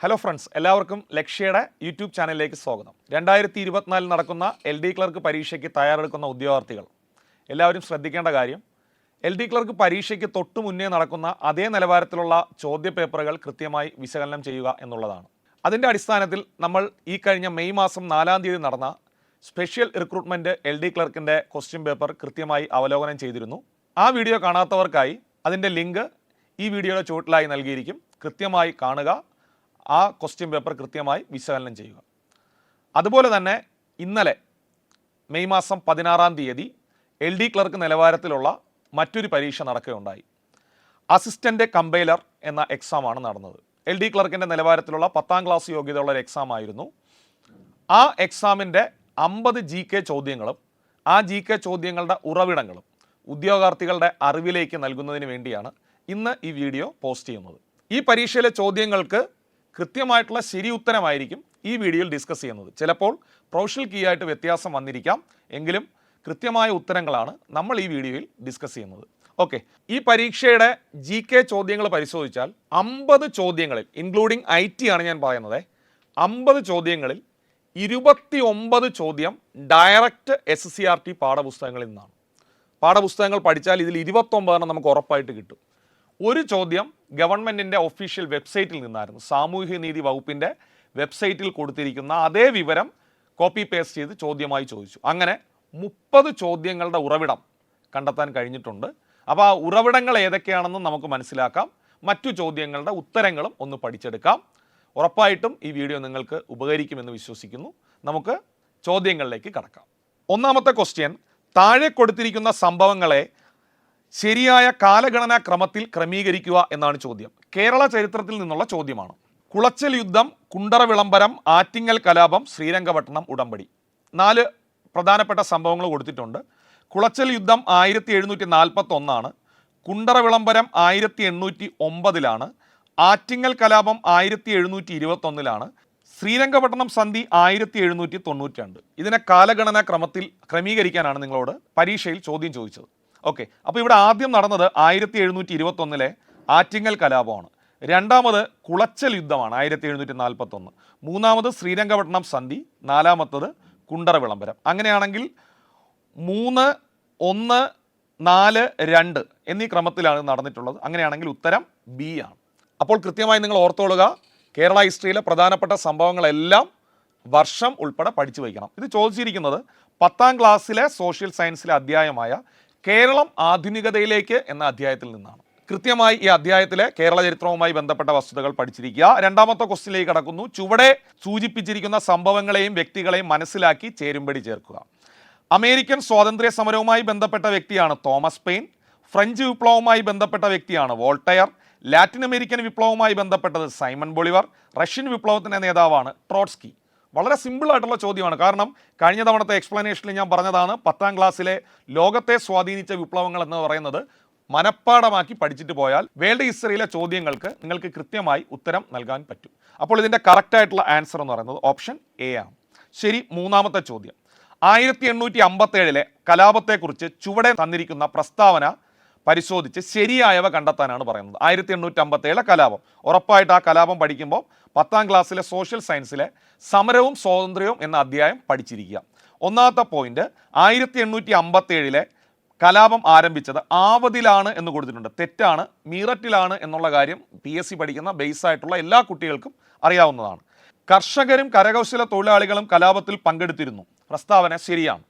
Hello friends എല്ലാവർക്കും ലക്ഷ്യയുടെ YouTube ചാനലിലേക്ക് സ്വാഗതം. രണ്ടായിരത്തി ഇരുപത്തിനാലിൽ നടക്കുന്ന എൽ ഡി ക്ലർക്ക് പരീക്ഷയ്ക്ക് തയ്യാറെടുക്കുന്ന ഉദ്യോഗാർത്ഥികൾ. എല്ലാവരും ശ്രദ്ധിക്കേണ്ട കാര്യം എൽ ഡി ക്ലർക്ക് പരീക്ഷയ്ക്ക് തൊട്ടു മുന്നേ നടക്കുന്ന അതേ നിലവാരത്തിലുള്ള ചോദ്യപേപ്പറുകൾ കൃത്യമായി വിശകലനം ചെയ്യുക എന്നുള്ളതാണ്. അതിന്റെ അടിസ്ഥാനത്തിൽ നമ്മൾ ഈ കഴിഞ്ഞ മെയ് മാസം നാലാം തീയതി നടന്ന സ്പെഷ്യൽ റിക്രൂട്ട്മെന്റ് എൽ ഡി ക്ലർക്കിന്റെ ക്വസ്റ്റ്യൻ പേപ്പർ കൃത്യമായി അവലോകനം ചെയ്തിരുന്നു. ആ വീഡിയോ കാണാത്തവർക്കായി അതിന്റെ ലിങ്ക് ഈ വീഡിയോയുടെ ചുവട്ടിലായി നൽകിയിരിക്കും. കൃത്യമായി കാണുക ആ ക്വസ്റ്റ്യൻ പേപ്പർ കൃത്യമായി വിശകലനം ചെയ്യുക. അതുപോലെ തന്നെ ഇന്നലെ മെയ് മാസം പതിനാറാം തീയതി എൽ ഡി ക്ലർക്ക് നിലവാരത്തിലുള്ള മറ്റൊരു പരീക്ഷ നടക്കുകയുണ്ടായി. അസിസ്റ്റന്റ് കമ്പൈലർ എന്ന എക്സാമാണ് നടന്നത്. എൽ ഡി ക്ലർക്കിന്റെ നിലവാരത്തിലുള്ള പത്താം ക്ലാസ് യോഗ്യതയുള്ള ഒരു എക്സാം ആയിരുന്നു. ആ എക്സാമിന്റെ അമ്പത് ജി കെ ചോദ്യങ്ങളും ആ ജി കെ ചോദ്യങ്ങളുടെ ഉറവിടങ്ങളും ഉദ്യോഗാർത്ഥികളുടെ അറിവിലേക്ക് നൽകുന്നതിന് വേണ്ടിയാണ് ഇന്ന് ഈ വീഡിയോ പോസ്റ്റ് ചെയ്യുന്നത്. ഈ പരീക്ഷയിലെ ചോദ്യങ്ങൾക്ക് കൃത്യമായിട്ടുള്ള ശരി ഉത്തരമായിരിക്കും ഈ വീഡിയോയിൽ ഡിസ്കസ് ചെയ്യുന്നത്. ചിലപ്പോൾ പ്രൊഫഷണൽ കീ ആയിട്ട് വ്യത്യാസം വന്നിരിക്കാം. എങ്കിലും കൃത്യമായ ഉത്തരങ്ങളാണ് നമ്മൾ ഈ വീഡിയോയിൽ ഡിസ്കസ് ചെയ്യുന്നത്. ഓക്കെ. ഈ പരീക്ഷയുടെ ജി കെ ചോദ്യങ്ങൾ പരിശോധിച്ചാൽ അമ്പത് ചോദ്യങ്ങളിൽ ഇൻക്ലൂഡിങ് ഐ ടി ആണ് ഞാൻ പറയുന്നത് അമ്പത് ചോദ്യങ്ങളിൽ ഇരുപത്തി ഒമ്പത് ചോദ്യം direct S C R T പാഠപുസ്തകങ്ങളിൽ നിന്നാണ്. പാഠപുസ്തകങ്ങൾ പഠിച്ചാൽ ഇതിൽ ഇരുപത്തൊമ്പതെണ്ണം നമുക്ക് ഉറപ്പായിട്ട് കിട്ടും. ഒരു ചോദ്യം ഗവൺമെന്റിന്റെ ഒഫീഷ്യൽ വെബ്സൈറ്റിൽ നിന്നായിരുന്നു. സാമൂഹ്യ നീതി വകുപ്പിന്റെ വെബ്സൈറ്റിൽ കൊടുത്തിരിക്കുന്ന അതേ വിവരം കോപ്പി പേസ്റ്റ് ചെയ്ത് ചോദ്യമായി ചോദിച്ചു. അങ്ങനെ മുപ്പത് ചോദ്യങ്ങളുടെ ഉറവിടം കണ്ടെത്താൻ കഴിഞ്ഞിട്ടുണ്ട്. അപ്പോൾ ആ ഉറവിടങ്ങൾ ഏതൊക്കെയാണെന്ന് നമുക്ക് മനസ്സിലാക്കാം. മറ്റു ചോദ്യങ്ങളുടെ ഉത്തരങ്ങളും ഒന്ന് പഠിച്ചെടുക്കാം. ഉറപ്പായിട്ടും ഈ വീഡിയോ നിങ്ങൾക്ക് ഉപകരിക്കുമെന്ന് വിശ്വസിക്കുന്നു. നമുക്ക് ചോദ്യങ്ങളിലേക്ക് കടക്കാം. ഒന്നാമത്തെ ക്വസ്റ്റ്യൻ താഴെ കൊടുത്തിരിക്കുന്ന സംഭവങ്ങളെ ശരിയായ കാലഗണനാ ക്രമത്തിൽ ക്രമീകരിക്കുക എന്നാണ് ചോദ്യം. കേരള ചരിത്രത്തിൽ നിന്നുള്ള ചോദ്യമാണ്. കുളച്ചൽ യുദ്ധം കുണ്ടറ വിളംബരം ആറ്റിങ്ങൽ കലാപം ശ്രീരംഗപട്ടണം ഉടമ്പടി. നാല് പ്രധാനപ്പെട്ട സംഭവങ്ങൾ കൊടുത്തിട്ടുണ്ട്. കുളച്ചൽ യുദ്ധം ആയിരത്തി എഴുന്നൂറ്റി നാൽപ്പത്തി ഒന്നാണ് കുണ്ടറ വിളംബരം ആയിരത്തി എണ്ണൂറ്റി ഒമ്പതിലാണ് ആറ്റിങ്ങൽ കലാപം ആയിരത്തി എഴുന്നൂറ്റി ഇരുപത്തൊന്നിലാണ് ശ്രീരംഗപട്ടണം സന്ധി ആയിരത്തി എഴുന്നൂറ്റി തൊണ്ണൂറ്റി രണ്ട് ഇതിനെ കാലഗണനാ ക്രമത്തിൽ ക്രമീകരിക്കാനാണ് നിങ്ങളോട് പരീക്ഷയിൽ ചോദ്യം ചോദിച്ചത്. ഓക്കെ. അപ്പോൾ ഇവിടെ ആദ്യം നടന്നത് ആയിരത്തി എഴുന്നൂറ്റി ഇരുപത്തൊന്നിലെ ആറ്റിങ്ങൽ കലാപമാണ്. രണ്ടാമത് കുളച്ചൽ യുദ്ധമാണ് ആയിരത്തി എഴുന്നൂറ്റി നാൽപ്പത്തൊന്ന് മൂന്നാമത് ശ്രീരംഗപട്ടണം സന്ധി നാലാമത്തത് കുണ്ടറ വിളംബരം അങ്ങനെയാണെങ്കിൽ മൂന്ന് ഒന്ന് നാല് രണ്ട് എന്നീ ക്രമത്തിലാണ് നടന്നിട്ടുള്ളത്. അങ്ങനെയാണെങ്കിൽ ഉത്തരം ബി ആണ്. അപ്പോൾ കൃത്യമായി നിങ്ങൾ ഓർത്തോളുക കേരള ഹിസ്റ്ററിയിലെ പ്രധാനപ്പെട്ട സംഭവങ്ങളെല്ലാം വർഷം ഉൾപ്പെടെ പഠിച്ചു വയ്ക്കണം. ഇത് ചോദിച്ചിരിക്കുന്നത് പത്താം ക്ലാസ്സിലെ സോഷ്യൽ സയൻസിലെ അധ്യായമായ കേരളം ആധുനികതയിലേക്ക് എന്ന അധ്യായത്തിൽ നിന്നാണ്. കൃത്യമായി ഈ അധ്യായത്തിലെ കേരള ചരിത്രവുമായി ബന്ധപ്പെട്ട വസ്തുതകൾ പഠിച്ചിരിക്കുക. രണ്ടാമത്തെ ക്വസ്റ്റിലേക്ക് കടക്കുന്നു. ചുവടെ സൂചിപ്പിച്ചിരിക്കുന്ന സംഭവങ്ങളെയും വ്യക്തികളെയും മനസ്സിലാക്കി ചേരുംപടി ചേർക്കുക. അമേരിക്കൻ സ്വാതന്ത്ര്യ സമരവുമായി ബന്ധപ്പെട്ട വ്യക്തിയാണ് തോമസ് പെയിൻ. ഫ്രഞ്ച് വിപ്ലവവുമായി ബന്ധപ്പെട്ട വ്യക്തിയാണ് വോൾട്ടയർ. ലാറ്റിൻ അമേരിക്കൻ വിപ്ലവവുമായി ബന്ധപ്പെട്ടത് സൈമൺ ബൊളിവർ. റഷ്യൻ വിപ്ലവത്തിന്റെ നേതാവാണ് ട്രോട്സ്കി. വളരെ സിമ്പിൾ ആയിട്ടുള്ള ചോദ്യമാണ്. കാരണം കഴിഞ്ഞ തവണത്തെ എക്സ്പ്ലനേഷനിൽ ഞാൻ പറഞ്ഞതാണ് പത്താം ക്ലാസ്സിലെ ലോകത്തെ സ്വാധീനിച്ച വിപ്ലവങ്ങൾ എന്ന് പറയുന്നത് മനഃപ്പാടമാക്കി പഠിച്ചിട്ട് പോയാൽ വേൾഡ് ഹിസ്റ്ററിയിലെ ചോദ്യങ്ങൾക്ക് നിങ്ങൾക്ക് കൃത്യമായി ഉത്തരം നൽകാൻ പറ്റും. അപ്പോൾ ഇതിന്റെ കറക്റ്റായിട്ടുള്ള ആൻസർ എന്ന് പറയുന്നത് ഓപ്ഷൻ എ ആണ്. ശരി മൂന്നാമത്തെ ചോദ്യം. ആയിരത്തി എണ്ണൂറ്റി അമ്പത്തേഴിലെ കലാപത്തെക്കുറിച്ച് ചുവടെ തന്നിരിക്കുന്ന പ്രസ്താവന പരിശോധിച്ച് ശരിയായവ കണ്ടെത്താനാണ് പറയുന്നത്. ആയിരത്തി എണ്ണൂറ്റി അമ്പത്തേഴിലെ കലാപം. ഉറപ്പായിട്ട് ആ കലാപം പഠിക്കുമ്പോൾ പത്താം ക്ലാസ്സിലെ സോഷ്യൽ സയൻസിലെ സമരവും സ്വാതന്ത്ര്യവും എന്ന അധ്യായം പഠിച്ചിരിക്കുക. ഒന്നാമത്തെ പോയിന്റ് ആയിരത്തി എണ്ണൂറ്റി അമ്പത്തേഴിലെ കലാപം ആരംഭിച്ചത് ആവതിലാണ് എന്ന് കൊടുത്തിട്ടുണ്ട്. തെറ്റാണ് മീററ്റിലാണ് എന്നുള്ള കാര്യം പി എസ് സി പഠിക്കുന്ന ബേസ് ആയിട്ടുള്ള എല്ലാ കുട്ടികൾക്കും അറിയാവുന്നതാണ്. കർഷകരും കരകൗശല തൊഴിലാളികളും കലാപത്തിൽ പങ്കെടുത്തിരുന്നു. പ്രസ്താവന ശരിയാണ്.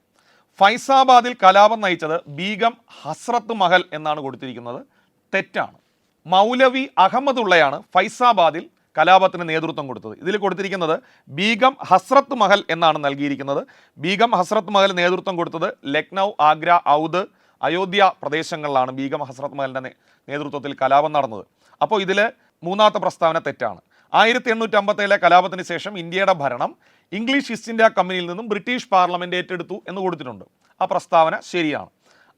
ഫൈസാബാദിൽ കലാപം നയിച്ചത് ബീഗം ഹസ്രത്ത് മഹൽ എന്നാണ് കൊടുത്തിരിക്കുന്നത്. തെറ്റാണ്. മൗലവി അഹമ്മദുള്ളയാണ് ഫൈസാബാദിൽ കലാപത്തിന് നേതൃത്വം കൊടുത്തത്. ഇതിൽ കൊടുത്തിരിക്കുന്നത് ബീഗം ഹസ്രത്ത് മഹൽ എന്നാണ് നൽകിയിരിക്കുന്നത്. ബീഗം ഹസ്രത്ത് മഹൽ നേതൃത്വം കൊടുത്തത് ലക്നൗ ആഗ്ര ഔദ് അയോധ്യ പ്രദേശങ്ങളിലാണ് ബീഗം ഹസ്രത്ത് മഹലിന്റെ നേതൃത്വത്തിൽ കലാപം നടന്നത്. അപ്പോൾ ഇതിൽ മൂന്നാമത്തെ പ്രസ്താവന തെറ്റാണ്. ആയിരത്തി എണ്ണൂറ്റി അമ്പത്തേഴിലെ കലാപത്തിന് ശേഷം ഇന്ത്യയുടെ ഭരണം ഇംഗ്ലീഷ് ഈസ്റ്റ് ഇന്ത്യ കമ്പനിയിൽ നിന്നും ബ്രിട്ടീഷ് പാർലമെന്റ് ഏറ്റെടുത്തു എന്ന് കൊടുത്തിട്ടുണ്ട്. ആ പ്രസ്താവന ശരിയാണ്.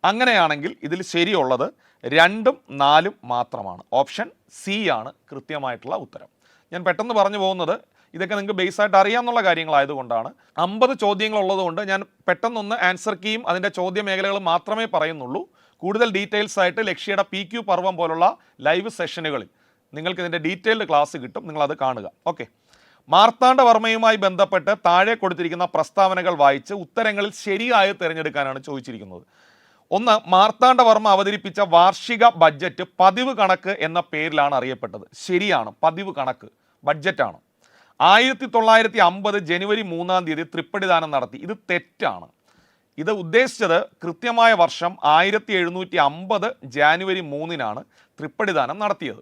അങ്ങനെയാണെങ്കിൽ ഇതിൽ ശരിയുള്ളത് രണ്ടും നാലും മാത്രമാണ്. ഓപ്ഷൻ സി ആണ് കൃത്യമായിട്ടുള്ള ഉത്തരം. ഞാൻ പെട്ടെന്ന് പറഞ്ഞു പോകുന്നത് ഇതൊക്കെ നിങ്ങൾക്ക് ബേസ് ആയിട്ട് അറിയാമെന്നുള്ള കാര്യങ്ങളായതുകൊണ്ടാണ്. അമ്പത് ചോദ്യങ്ങൾ ഉള്ളതുകൊണ്ട് ഞാൻ പെട്ടെന്നൊന്ന് ആൻസർ കീയും അതിന്റെ ചോദ്യ മേഖലകളും മാത്രമേ പറയുന്നുള്ളൂ. കൂടുതൽ ഡീറ്റെയിൽസ് ആയിട്ട് ലക്ഷ്യയുടെ പി ക്യു പർവം പോലുള്ള ലൈവ് സെഷനുകളിൽ നിങ്ങൾക്ക് ഇതിന്റെ ഡീറ്റെയിൽഡ് ക്ലാസ് കിട്ടും. നിങ്ങളത് കാണുക. ഓക്കെ. മാർത്താണ്ഡവർമ്മയുമായി ബന്ധപ്പെട്ട് താഴെ കൊടുത്തിരിക്കുന്ന പ്രസ്താവനകൾ വായിച്ച് ഉത്തരങ്ങളിൽ ശരിയായി തിരഞ്ഞെടുക്കാനാണ് ചോദിച്ചിരിക്കുന്നത്. ഒന്ന് മാർത്താണ്ഡവർമ്മ അവതരിപ്പിച്ച വാർഷിക ബഡ്ജറ്റ് പതിവ് കണക്ക് എന്ന പേരിലാണ് അറിയപ്പെട്ടത്. ശരിയാണ് പതിവ് കണക്ക് ബഡ്ജറ്റാണ്. ആയിരത്തി തൊള്ളായിരത്തി അമ്പത് ജനുവരി മൂന്നാം തീയതി തൃപ്പടിദാനം നടത്തി. ഇത് തെറ്റാണ്. ഇത് ഉദ്ദേശിച്ചത് കൃത്യമായ വർഷം ആയിരത്തി എഴുന്നൂറ്റി അമ്പത് ജാനുവരി മൂന്നിനാണ് തൃപ്പടിദാനം നടത്തിയത്.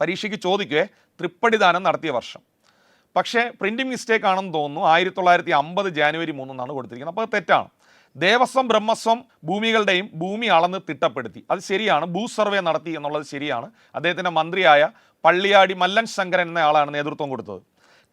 പരീക്ഷയ്ക്ക് ചോദിക്കുക തൃപ്പടിദാനം നടത്തിയ വർഷം. പക്ഷേ പ്രിന്റിംഗ് മിസ്റ്റേക്ക് ആണെന്ന് തോന്നുന്നു. ആയിരത്തി തൊള്ളായിരത്തി അമ്പത് ജാനുവരി മൂന്നെന്നാണ് കൊടുത്തിരിക്കുന്നത്. അപ്പോൾ അത് തെറ്റാണ്. ദേവസ്വം ബ്രഹ്മസ്വം ഭൂമികളുടെയും ഭൂമി അളന്ന് തിട്ടപ്പെടുത്തി. അത് ശരിയാണ്. ഭൂ സർവേ നടത്തി എന്നുള്ളത് ശരിയാണ്. അദ്ദേഹത്തിന്റെ മന്ത്രിയായ പള്ളിയാടി മല്ലൻ ശങ്കരൻ എന്നയാളാണ് നേതൃത്വം കൊടുത്തത്.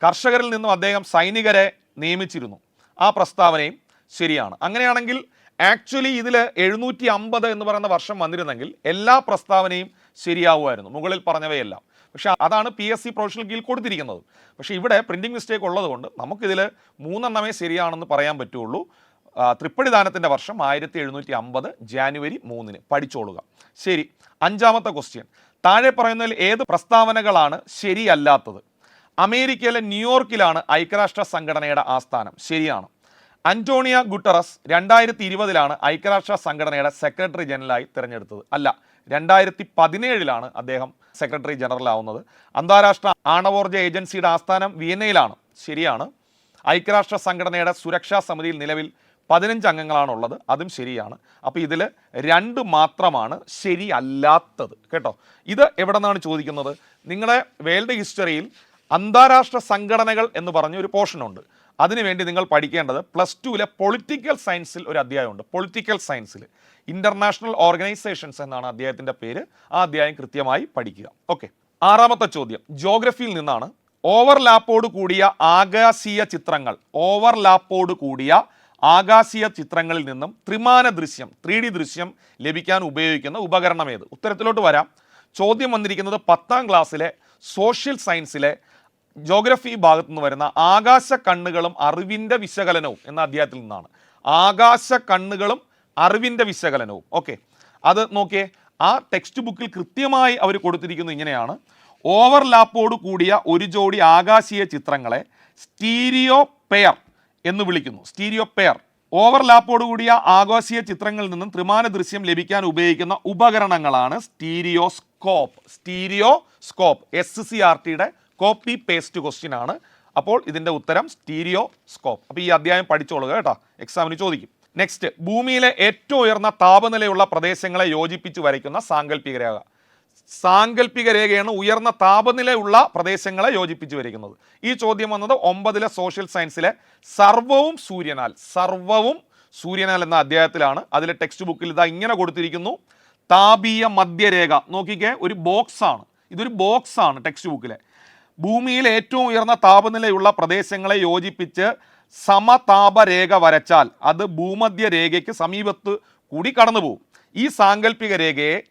കർഷകരിൽ നിന്നും അദ്ദേഹം സൈനികരെ നിയമിച്ചിരുന്നു. ആ പ്രസ്താവനയും ശരിയാണ്. അങ്ങനെയാണെങ്കിൽ ആക്ച്വലി ഇതിൽ എഴുന്നൂറ്റി അമ്പത് എന്ന് പറയുന്ന വർഷം വന്നിരുന്നെങ്കിൽ എല്ലാ പ്രസ്താവനയും ശരിയാവുമായിരുന്നു. മുകളിൽ പറഞ്ഞവയെല്ലാം. പക്ഷേ അതാണ് പി എസ് സി പ്രൊഫഷണൽ കീഴിൽ കൊടുത്തിരിക്കുന്നത്. പക്ഷെ ഇവിടെ പ്രിന്റിംഗ് മിസ്റ്റേക്ക് ഉള്ളതുകൊണ്ട് നമുക്കിതിൽ മൂന്നെണ്ണമേ ശരിയാണെന്ന് പറയാൻ പറ്റുള്ളൂ. തൃപ്പടിദാനത്തിന്റെ വർഷം ആയിരത്തി എഴുന്നൂറ്റി അമ്പത് ജാനുവരി മൂന്നിന്. പഠിച്ചോളുക. ശരി. അഞ്ചാമത്തെ ക്വസ്റ്റ്യൻ താഴെ പറയുന്നതിൽ ഏത് പ്രസ്താവനകളാണ് ശരിയല്ലാത്തത്? അമേരിക്കയിലെ ന്യൂയോർക്കിലാണ് ഐക്യരാഷ്ട്ര സംഘടനയുടെ ആസ്ഥാനം. ശരിയാണ്. അന്റോണിയ ഗുട്ടറസ് രണ്ടായിരത്തി ഇരുപതിലാണ് ഐക്യരാഷ്ട്ര സംഘടനയുടെ സെക്രട്ടറി ജനറലായി തിരഞ്ഞെടുത്തത്. അല്ല രണ്ടായിരത്തി പതിനേഴിലാണ് അദ്ദേഹം സെക്രട്ടറി ജനറൽ ആവുന്നത് അന്താരാഷ്ട്ര ആണവോർജ ഏജൻസിയുടെ ആസ്ഥാനം വിയന്നയിലാണ്. ശരിയാണ്. ഐക്യരാഷ്ട്ര സംഘടനയുടെ സുരക്ഷാ സമിതിയിൽ നിലവിൽ പതിനഞ്ച് അംഗങ്ങളാണുള്ളത്. അതും ശരിയാണ്. അപ്പോൾ ഇതിൽ രണ്ട് മാത്രമാണ് ശരിയല്ലാത്തത്. കേട്ടോ? ഇത് എവിടെ നിന്നാണ് ചോദിക്കുന്നത്? നിങ്ങളുടെ വേൾഡ് ഹിസ്റ്ററിയിൽ അന്താരാഷ്ട്ര സംഘടനകൾ എന്ന് പറഞ്ഞ ഒരു പോർഷനുണ്ട്. അതിനുവേണ്ടി നിങ്ങൾ പഠിക്കേണ്ടത് പ്ലസ് ടുവിലെ പൊളിറ്റിക്കൽ സയൻസിൽ ഒരു അധ്യായമുണ്ട്. പൊളിറ്റിക്കൽ സയൻസിൽ ഇന്റർനാഷണൽ ഓർഗനൈസേഷൻസ് എന്നാണ് അദ്ദേഹത്തിന്റെ പേര്. ആ അധ്യായം കൃത്യമായി പഠിക്കുക. ഓക്കെ ആറാമത്തെ ചോദ്യം. ജോഗ്രഫിയിൽ നിന്നാണ് ഓവർലാപ്പോട് കൂടിയ ആകാശീയ ചിത്രങ്ങൾ ഓവർലാപ്പോട് കൂടിയ ആകാശീയ ചിത്രങ്ങളിൽ നിന്നും ത്രിമാന ദൃശ്യം ത്രീ ഡി ദൃശ്യം ലഭിക്കാൻ ഉപയോഗിക്കുന്ന ഉപകരണം ഏത്? ഉത്തരത്തിലോട്ട് വരാം. ചോദ്യം വന്നിരിക്കുന്നത് പത്താം ക്ലാസ്സിലെ സോഷ്യൽ സയൻസിലെ ജോഗ്രഫി ഭാഗത്തു നിന്ന് വരുന്ന ആകാശ കണ്ണുകളും അറിവിന്റെ വിശകലനവും എന്ന അധ്യായത്തിൽ നിന്നാണ്. ആകാശ കണ്ണുകളും അറിവിന്റെ വിശകലനവും. ഓക്കെ. അത് നോക്കിയേ. ആ ടെക്സ്റ്റ് ബുക്കിൽ കൃത്യമായി അവർ കൊടുത്തിരിക്കുന്നത് ഇങ്ങനെയാണ്. ഓവർലാപ്പോട് കൂടിയ ഒരു ജോഡി ആകാശീയ ചിത്രങ്ങളെ സ്റ്റീരിയോ പെയർ എന്ന് വിളിക്കുന്നു. സ്റ്റീരിയോ പെയർ ഓവർലാപ്പോട് കൂടിയ ആകാശീയ ചിത്രങ്ങളിൽ നിന്നും ത്രിമാന ദൃശ്യം ലഭിക്കാൻ ഉപയോഗിക്കുന്ന ഉപകരണങ്ങളാണ് stereoscope stereoscope S C R ടിയുടെ കോപ്പി പേസ്റ്റ് ക്വസ്റ്റ്യൻ ആണ്. അപ്പോൾ ഇതിന്റെ ഉത്തരം സ്റ്റീരിയോ സ്കോപ്പ് അപ്പോൾ ഈ അധ്യായം പഠിച്ചോളുക കേട്ടോ. എക്സാമിന് ചോദിക്കും. നെക്സ്റ്റ് ഭൂമിയിലെ ഏറ്റവും ഉയർന്ന താപനിലയുള്ള പ്രദേശങ്ങളെ യോജിപ്പിച്ച് വരയ്ക്കുന്ന സാങ്കല്പിക രേഖ. സാങ്കല്പിക രേഖയാണ് ഉയർന്ന താപനിലയുള്ള പ്രദേശങ്ങളെ യോജിപ്പിച്ച് വരയ്ക്കുന്നത്. ഈ ചോദ്യം വന്നത് ഒമ്പതിലെ സോഷ്യൽ സയൻസിലെ സർവവും സൂര്യനാൽ. സർവവും സൂര്യനാൽ എന്ന അധ്യായത്തിലാണ്. അതിലെ ടെക്സ്റ്റ് ബുക്കിൽ ഇതാ ഇങ്ങനെ കൊടുത്തിരിക്കുന്നു. താപീയ മധ്യരേഖ നോക്കിക്കേ ഒരു ബോക്സ് ആണ്. ഇതൊരു ബോക്സ് ആണ് ടെക്സ്റ്റ് ബുക്കിലെ ഭൂമിയിൽ ഏറ്റവും ഉയർന്ന താപനിലയുള്ള പ്രദേശങ്ങളെ യോജിപ്പിച്ച് സമതാപരേഖ വരച്ചാൽ അത് ഭൂമധ്യ രേഖയ്ക്ക് സമീപത്ത് കൂടി കടന്നു പോകും ഈ സാങ്കല്പിക രേഖയെ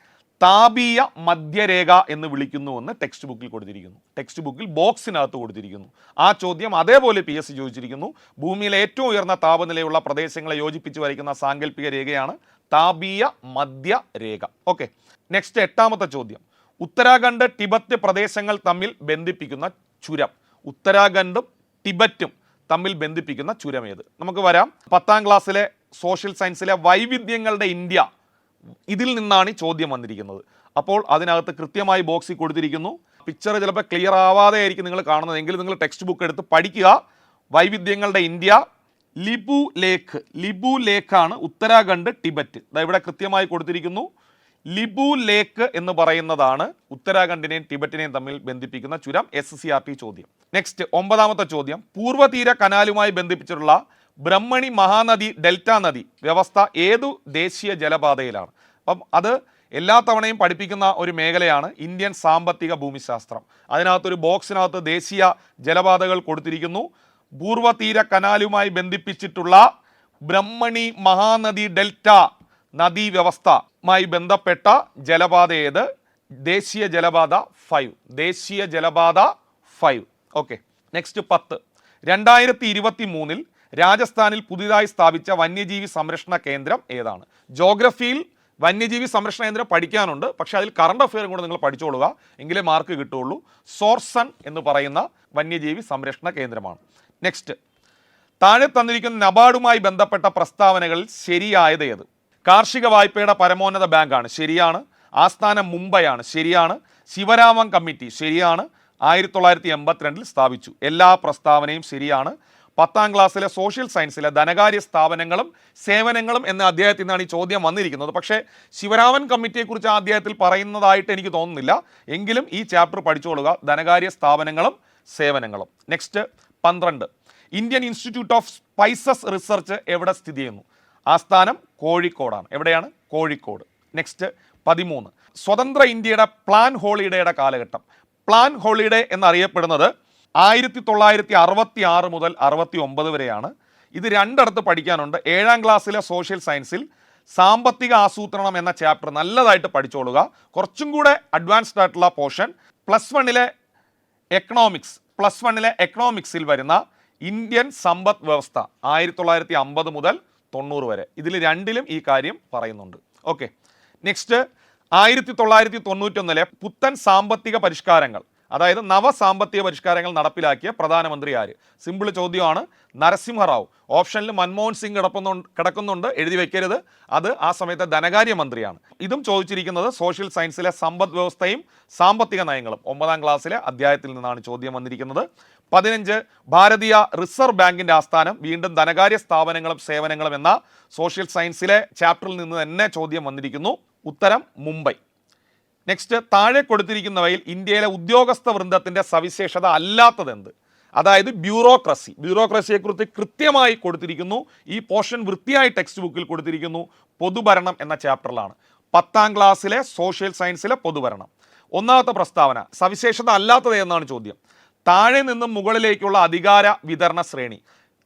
താപീയ മധ്യരേഖ എന്ന് വിളിക്കുന്നു എന്ന് ടെക്സ്റ്റ് ബുക്കിൽ കൊടുത്തിരിക്കുന്നു. ടെക്സ്റ്റ് ബുക്കിൽ ബോക്സിനകത്ത് കൊടുത്തിരിക്കുന്നു. ആ ചോദ്യം അതേപോലെ പി എസ് സി ചോദിച്ചിരിക്കുന്നു. ഭൂമിയിലെ ഏറ്റവും ഉയർന്ന താപനിലയുള്ള പ്രദേശങ്ങളെ യോജിപ്പിച്ച് വരയ്ക്കുന്ന സാങ്കല്പിക രേഖയാണ് താപീയ മധ്യരേഖ. ഓക്കെ. നെക്സ്റ്റ് എട്ടാമത്തെ ചോദ്യം. ഉത്തരാഖണ്ഡ് ടിബറ്റ് പ്രദേശങ്ങൾ തമ്മിൽ ബന്ധിപ്പിക്കുന്ന ചുരം. ഉത്തരാഖണ്ഡും ടിബറ്റും തമ്മിൽ ബന്ധിപ്പിക്കുന്ന ചുരം ഏത്? നമുക്ക് വരാം. പത്താം ക്ലാസ്സിലെ സോഷ്യൽ സയൻസിലെ വൈവിധ്യങ്ങളുടെ ഇന്ത്യ. ഇതിൽ നിന്നാണ് ഈ ചോദ്യം വന്നിരിക്കുന്നത്. അപ്പോൾ അതിനകത്ത് കൃത്യമായി ബോക്സിൽ കൊടുത്തിരിക്കുന്നു. പിക്ചർ ചിലപ്പോൾ ക്ലിയർ ആവാതെ ആയിരിക്കും നിങ്ങൾ കാണുന്നത്. എങ്കിലും നിങ്ങൾ ടെക്സ്റ്റ് ബുക്ക് എടുത്ത് പഠിക്കുക. വൈവിധ്യങ്ങളുടെ ഇന്ത്യ. ലിബു ലേക്ക് ലിബു ലേക്കാണ് ഉത്തരാഖണ്ഡ് ടിബറ്റ്. ഇവിടെ കൃത്യമായി കൊടുത്തിരിക്കുന്നു. ലിബു ലേക്ക് എന്ന് പറയുന്നതാണ് ഉത്തരാഖണ്ഡിനെയും ടിബറ്റിനെയും തമ്മിൽ ബന്ധിപ്പിക്കുന്ന ചുരം എസ് സി ആർ ടി ചോദ്യം. നെക്സ്റ്റ് ഒമ്പതാമത്തെ ചോദ്യം. പൂർവതീര കനാലുമായി ബന്ധിപ്പിച്ചിട്ടുള്ള ബ്രഹ്മണി മഹാനദി ഡെൽറ്റ നദി വ്യവസ്ഥ ഏതു ദേശീയ ജലപാതയിലാണ്? അപ്പം അത് എല്ലാ തവണയും പഠിപ്പിക്കുന്ന ഒരു മേഖലയാണ് ഇന്ത്യൻ സാമ്പത്തിക ഭൂമിശാസ്ത്രം. അതിനകത്തൊരു ബോക്സിനകത്ത് ദേശീയ ജലപാതകൾ കൊടുത്തിരിക്കുന്നു. പൂർവതീര കനാലുമായി ബന്ധിപ്പിച്ചിട്ടുള്ള ബ്രഹ്മണി മഹാനദി ഡെൽറ്റ നദീ വ്യവസ്ഥയുമായി ബന്ധപ്പെട്ട ജലപാത ഏത്? ദേശീയ ജലപാത ഫൈവ്. ദേശീയ ജലപാത ഫൈവ്. ഓക്കെ. നെക്സ്റ്റ് പത്ത്. രണ്ടായിരത്തി ഇരുപത്തി മൂന്നിൽ രാജസ്ഥാനിൽ പുതിയതായി സ്ഥാപിച്ച വന്യജീവി സംരക്ഷണ കേന്ദ്രം ഏതാണ്? ജോഗ്രഫിയിൽ വന്യജീവി സംരക്ഷണ കേന്ദ്രം പഠിക്കാനുണ്ട്. പക്ഷേ അതിൽ കറണ്ട് അഫെയറും കൂടെ നിങ്ങൾ പഠിച്ചോളുക. എങ്കിലേ മാർക്ക് കിട്ടുള്ളൂ സോർസൺ എന്ന് പറയുന്ന വന്യജീവി സംരക്ഷണ കേന്ദ്രമാണ്. നെക്സ്റ്റ് താഴെ തന്നിരിക്കുന്ന നബാർഡുമായി ബന്ധപ്പെട്ട പ്രസ്താവനകളിൽ ശരിയായത് ഏത്? കാർഷിക വായ്പയുടെ പരമോന്നത ബാങ്കാണ്. ശരിയാണ്. ആസ്ഥാനം മുംബൈയാണ്. ശരിയാണ്. ശിവരാമൻ കമ്മിറ്റി ശരിയാണ്. ആയിരത്തി തൊള്ളായിരത്തി എൺപത്തിരണ്ടിൽ സ്ഥാപിച്ചു. എല്ലാ പ്രസ്താവനയും ശരിയാണ്. പത്താം ക്ലാസ്സിലെ സോഷ്യൽ സയൻസിലെ ധനകാര്യ സ്ഥാപനങ്ങളും സേവനങ്ങളും എന്ന അധ്യായത്തിൽ നിന്നാണ് ഈ ചോദ്യം വന്നിരിക്കുന്നത്. പക്ഷേ ശിവരാമൻ കമ്മിറ്റിയെക്കുറിച്ച് ആ അധ്യായത്തിൽ പറയുന്നതായിട്ട് എനിക്ക് തോന്നുന്നില്ല. എങ്കിലും ഈ ചാപ്റ്റർ പഠിച്ചുകൊള്ളുക. ധനകാര്യ സ്ഥാപനങ്ങളും സേവനങ്ങളും. നെക്സ്റ്റ് പന്ത്രണ്ട്. Indian institute of spices research എവിടെ സ്ഥിതി ചെയ്യുന്നു? ആസ്ഥാനം കോഴിക്കോടാണ്. എവിടെയാണ്? കോഴിക്കോട്. നെക്സ്റ്റ് പതിമൂന്ന്. സ്വതന്ത്ര ഇന്ത്യയുടെ പ്ലാൻ ഹോളിഡേയുടെ കാലഘട്ടം. പ്ലാൻ ഹോളിഡേ എന്നറിയപ്പെടുന്നത് ആയിരത്തി തൊള്ളായിരത്തി അറുപത്തി ആറ് മുതൽ അറുപത്തി ഒമ്പത് വരെയാണ്. ഇത് രണ്ടിടത്ത് പഠിക്കാനുണ്ട്. ഏഴാം ക്ലാസ്സിലെ സോഷ്യൽ സയൻസിൽ സാമ്പത്തിക ആസൂത്രണം എന്ന ചാപ്റ്റർ നല്ലതായിട്ട് പഠിച്ചോളുക. കുറച്ചും കൂടെ അഡ്വാൻസ്ഡ് ആയിട്ടുള്ള പോർഷൻ പ്ലസ് വണ്ണിലെ എക്കണോമിക്സ് പ്ലസ് വണ്ണിലെ എക്കണോമിക്സിൽ വരുന്ന ഇന്ത്യൻ സമ്പദ് വ്യവസ്ഥ ആയിരത്തി തൊള്ളായിരത്തി അമ്പത് മുതൽ തൊണ്ണൂറ് വരെ. ഇതിൽ രണ്ടിലും ഈ കാര്യം പറയുന്നുണ്ട്. ഓക്കെ. നെക്സ്റ്റ് ആയിരത്തി തൊള്ളായിരത്തി തൊണ്ണൂറ്റൊന്നിലെ പുത്തൻ സാമ്പത്തിക പരിഷ്കാരങ്ങൾ. അതായത് നവ സാമ്പത്തിക പരിഷ്കാരങ്ങൾ നടപ്പിലാക്കിയ പ്രധാനമന്ത്രി ആര്? സിമ്പിൾ ചോദ്യമാണ്. നരസിംഹറാവു. ഓപ്ഷനിൽ മൻമോഹൻ സിംഗ് കിടപ്പുന്നു കിടക്കുന്നുണ്ട്. എഴുതി വെക്കരുത്. അത് ആ സമയത്തെ ധനകാര്യമന്ത്രിയാണ്. ഇതും ചോദിച്ചിരിക്കുന്നത് സോഷ്യൽ സയൻസിലെ സമ്പദ് വ്യവസ്ഥയും സാമ്പത്തിക നയങ്ങളും. ഒമ്പതാം ക്ലാസ്സിലെ അധ്യായത്തിൽ നിന്നാണ് ചോദ്യം വന്നിരിക്കുന്നത്. പതിനഞ്ച് ഭാരതീയ റിസർവ് ബാങ്കിന്റെ ആസ്ഥാനം വീണ്ടും ധനകാര്യ സ്ഥാപനങ്ങളും സേവനങ്ങളും എന്ന സോഷ്യൽ സയൻസിലെ ചാപ്റ്ററിൽ നിന്ന് തന്നെ ചോദ്യം വന്നിരിക്കുന്നു. ഉത്തരം മുംബൈ. നെക്സ്റ്റ് താഴെ കൊടുത്തിരിക്കുന്നവയിൽ ഇന്ത്യയിലെ ഉദ്യോഗസ്ഥ വൃന്ദത്തിന്റെ സവിശേഷത അല്ലാത്തത് എന്ത് അതായത് ബ്യൂറോക്രസി ബ്യൂറോക്രസിയെക്കുറിച്ച് കൃത്യമായി കൊടുത്തിരിക്കുന്നു. ഈ പോർഷൻ വൃത്തിയായി ടെക്സ്റ്റ് ബുക്കിൽ കൊടുത്തിരിക്കുന്നു. പൊതുഭരണം എന്ന ചാപ്റ്ററിലാണ് പത്താം ക്ലാസ്സിലെ സോഷ്യൽ സയൻസിലെ പൊതുഭരണം. ഒന്നാമത്തെ പ്രസ്താവന സവിശേഷത അല്ലാത്തത് എന്നാണ് ചോദ്യം. താഴെ നിന്നും മുകളിലേക്കുള്ള അധികാര വിതരണ ശ്രേണി.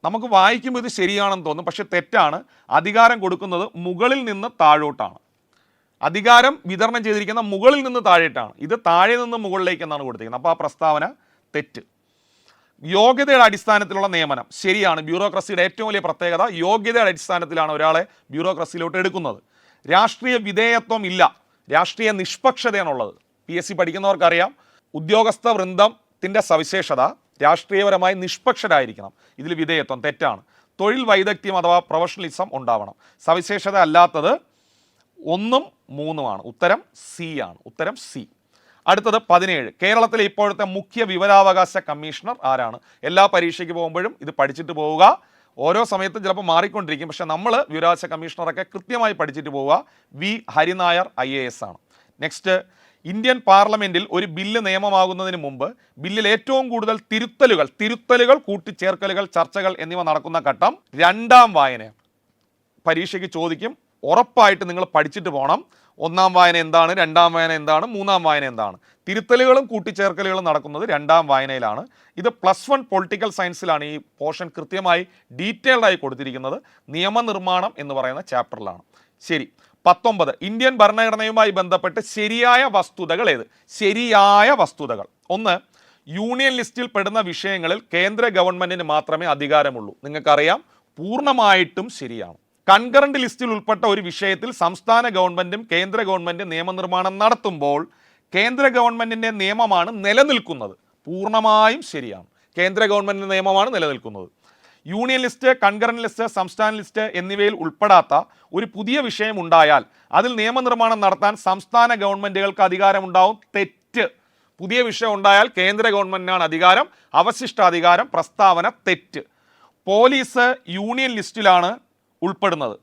നമുക്ക് വായിക്കുമ്പോൾ ഇത് ശരിയാണെന്ന് തോന്നും പക്ഷെ തെറ്റാണ്. അധികാരം കൊടുക്കുന്നത് മുകളിൽ നിന്ന് താഴോട്ടാണ്. അധികാരം വിതരണം ചെയ്തിരിക്കുന്ന മുകളിൽ നിന്ന് താഴേട്ടാണ് ഇത് താഴെ നിന്ന് മുകളിലേക്ക് എന്നാണ് കൊടുത്തിരിക്കുന്നത്. അപ്പോൾ ആ പ്രസ്താവന തെറ്റ്. യോഗ്യതയുടെ അടിസ്ഥാനത്തിലുള്ള നിയമനം. ശരിയാണ്. ബ്യൂറോക്രസിയുടെ ഏറ്റവും വലിയ പ്രത്യേകത യോഗ്യതയുടെ അടിസ്ഥാനത്തിലാണ് ഒരാളെ ബ്യൂറോക്രസിയിലോട്ട് എടുക്കുന്നത്. രാഷ്ട്രീയ വിധേയത്വം ഇല്ല. രാഷ്ട്രീയ നിഷ്പക്ഷതയാണുള്ളത്. പി എസ് സി പഠിക്കുന്നവർക്കറിയാം. ഉദ്യോഗസ്ഥ വൃന്ദത്തിന്റെ സവിശേഷത രാഷ്ട്രീയപരമായി നിഷ്പക്ഷരായിരിക്കണം. ഇതിൽ വിധേയത്വം തെറ്റാണ്. തൊഴിൽ വൈദഗ്ധ്യം അഥവാ പ്രൊഫഷണലിസം ഉണ്ടാവണം. സവിശേഷത അല്ലാത്തത് ഒന്നും മൂന്നുമാണ്. ഉത്തരം സി ആണ്. ഉത്തരം സി. അടുത്തത് പതിനേഴ്. കേരളത്തിലെ ഇപ്പോഴത്തെ മുഖ്യ വിവരാവകാശ കമ്മീഷണർ ആരാണ്? എല്ലാ പരീക്ഷയ്ക്ക് പോകുമ്പോഴും ഇത് പഠിച്ചിട്ട് പോവുക. ഓരോ സമയത്തും ചിലപ്പോൾ മാറിക്കൊണ്ടിരിക്കും. പക്ഷെ നമ്മൾ വിവരാവകാശ കമ്മീഷണറൊക്കെ കൃത്യമായി പഠിച്ചിട്ട് പോവുക. V. Hari Nair I A S ആണ്. നെക്സ്റ്റ് ഇന്ത്യൻ പാർലമെന്റിൽ ഒരു ബില്ല് നിയമമാകുന്നതിന് മുമ്പ് ബില്ലിൽ ഏറ്റവും കൂടുതൽ തിരുത്തലുകൾ തിരുത്തലുകൾ കൂട്ടിച്ചേർക്കലുകൾ ചർച്ചകൾ എന്നിവ നടക്കുന്ന ഘട്ടം രണ്ടാം വായന പരീക്ഷയ്ക്ക് ചോദിക്കും ഉറപ്പായിട്ട് നിങ്ങൾ പഠിച്ചിട്ട് പോകണം ഒന്നാം വായന എന്താണ്? രണ്ടാം വായന എന്താണ്? മൂന്നാം വായന എന്താണ്? തിരുത്തലുകളും കൂട്ടിച്ചേർക്കലുകളും നടക്കുന്നത് രണ്ടാം വായനയിലാണ്. ഇത് പ്ലസ് വൺ പൊളിറ്റിക്കൽ സയൻസിലാണ് ഈ പോർഷൻ കൃത്യമായി ഡീറ്റെയിൽഡായി കൊടുത്തിരിക്കുന്നത്. നിയമനിർമ്മാണം എന്ന് പറയുന്ന ചാപ്റ്ററിലാണ് ശരി. പത്തൊമ്പത്. ഇന്ത്യൻ ഭരണഘടനയുമായി ബന്ധപ്പെട്ട് ശരിയായ വസ്തുതകൾ ഏത്? ശരിയായ വസ്തുതകൾ. ഒന്ന് യൂണിയൻ ലിസ്റ്റിൽ പെടുന്ന വിഷയങ്ങളിൽ കേന്ദ്ര ഗവൺമെന്റിന് മാത്രമേ അധികാരമുള്ളൂ. നിങ്ങൾക്കറിയാം പൂർണമായിട്ടും ശരിയാണ്. കൺകറന്റ് ലിസ്റ്റിൽ ഉൾപ്പെട്ട ഒരു വിഷയത്തിൽ സംസ്ഥാന ഗവൺമെന്റും കേന്ദ്ര ഗവൺമെന്റും നിയമനിർമ്മാണം നടത്തുമ്പോൾ കേന്ദ്ര ഗവൺമെന്റിന്റെ നിയമമാണ് നിലനിൽക്കുന്നത്. പൂർണമായും ശരിയാണ്. കേന്ദ്ര ഗവൺമെന്റിന്റെ നിയമമാണ് നിലനിൽക്കുന്നത്. യൂണിയൻ ലിസ്റ്റ് കൺകറന്റ് ലിസ്റ്റ് സംസ്ഥാന ലിസ്റ്റ് എന്നിവയിൽ ഉൾപ്പെടാത്ത ഒരു പുതിയ വിഷയം ഉണ്ടായാൽ അതിൽ നിയമനിർമ്മാണം നടത്താൻ സംസ്ഥാന ഗവൺമെന്റുകൾക്ക് അധികാരമുണ്ടാവും. തെറ്റ്. പുതിയ വിഷയം ഉണ്ടായാൽ കേന്ദ്ര ഗവൺമെന്റിനാണ് അധികാരം അവശിഷ്ട അധികാരം പ്രസ്താവന തെറ്റ്. പോലീസ് യൂണിയൻ ലിസ്റ്റിലാണ് ഉൾപ്പെടുന്നത്.